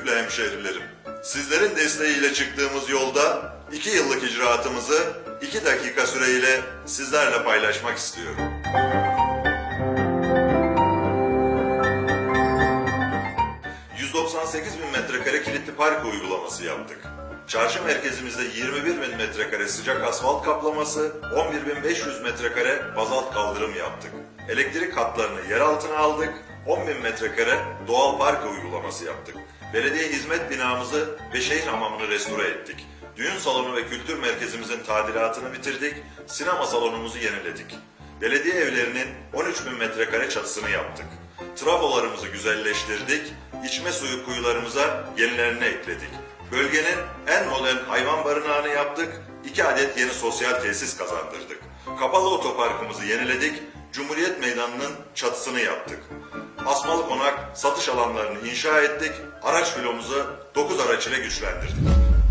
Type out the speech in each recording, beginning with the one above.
Ürgüplü hemşehrilerim, sizlerin desteğiyle çıktığımız yolda iki yıllık icraatımızı iki dakika süreyle sizlerle paylaşmak istiyorum. 198 bin metrekare kilitli park uygulaması yaptık. Çarşı merkezimizde 21 bin metrekare sıcak asfalt kaplaması, 11 bin 500 metrekare bazalt kaldırım yaptık. Elektrik hatlarını yer altına aldık, 10 bin metrekare doğal park uygulaması yaptık. Belediye hizmet binamızı ve şehir hamamını restore ettik. Düğün salonu ve kültür merkezimizin tadilatını bitirdik, sinema salonumuzu yeniledik. Belediye evlerinin 13 bin metrekare çatısını yaptık. Trafolarımızı güzelleştirdik, içme suyu kuyularımıza yenilerini ekledik. Bölgenin en modern hayvan barınağını yaptık, iki adet yeni sosyal tesis kazandırdık. Kapalı otoparkımızı yeniledik, Cumhuriyet Meydanı'nın çatısını yaptık. Asmalı konak satış alanlarını inşa ettik, araç filomuzu 9 araç ile güçlendirdik.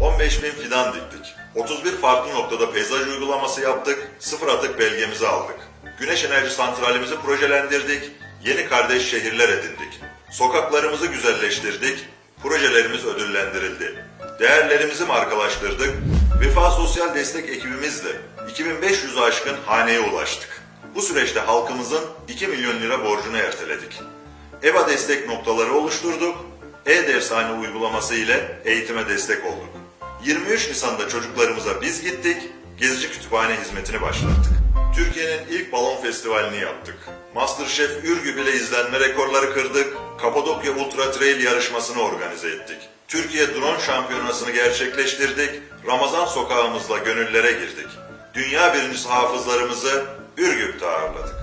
15 bin fidan diktik. 31 farklı noktada peyzaj uygulaması yaptık, sıfır atık belgemizi aldık. Güneş enerji santralimizi projelendirdik, yeni kardeş şehirler edindik. Sokaklarımızı güzelleştirdik, projelerimiz ödüllendirildi. Değerlerimizi markalaştırdık, Vefa Sosyal Destek ekibimizle 2500'ü aşkın haneye ulaştık. Bu süreçte halkımızın 2 milyon lira borcunu erteledik. EBA destek noktaları oluşturduk, e-dershane uygulaması ile eğitime destek olduk. 23 Nisan'da çocuklarımıza biz gittik, gezici kütüphane hizmetini başlattık. Türkiye'nin ilk balon festivalini yaptık. Masterchef Ürgüp ile izlenme rekorları kırdık, Kapadokya Ultra Trail yarışmasını organize ettik. Türkiye Drone Şampiyonası'nı gerçekleştirdik, Ramazan sokağımızla gönüllere girdik. Dünya birincisi hafızlarımızı Ürgüp'te ağırladık.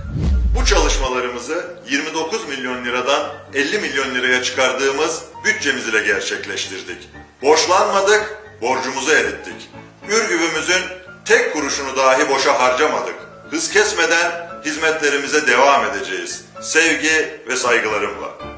Bu çalışmalarımızı 29 milyon liradan 50 milyon liraya çıkardığımız bütçemiz ile gerçekleştirdik. Borçlanmadık, borcumuzu erittik. Ürgüp'ümüzün tek kuruşunu dahi boşa harcamadık. Hız kesmeden hizmetlerimize devam edeceğiz. Sevgi ve saygılarımla.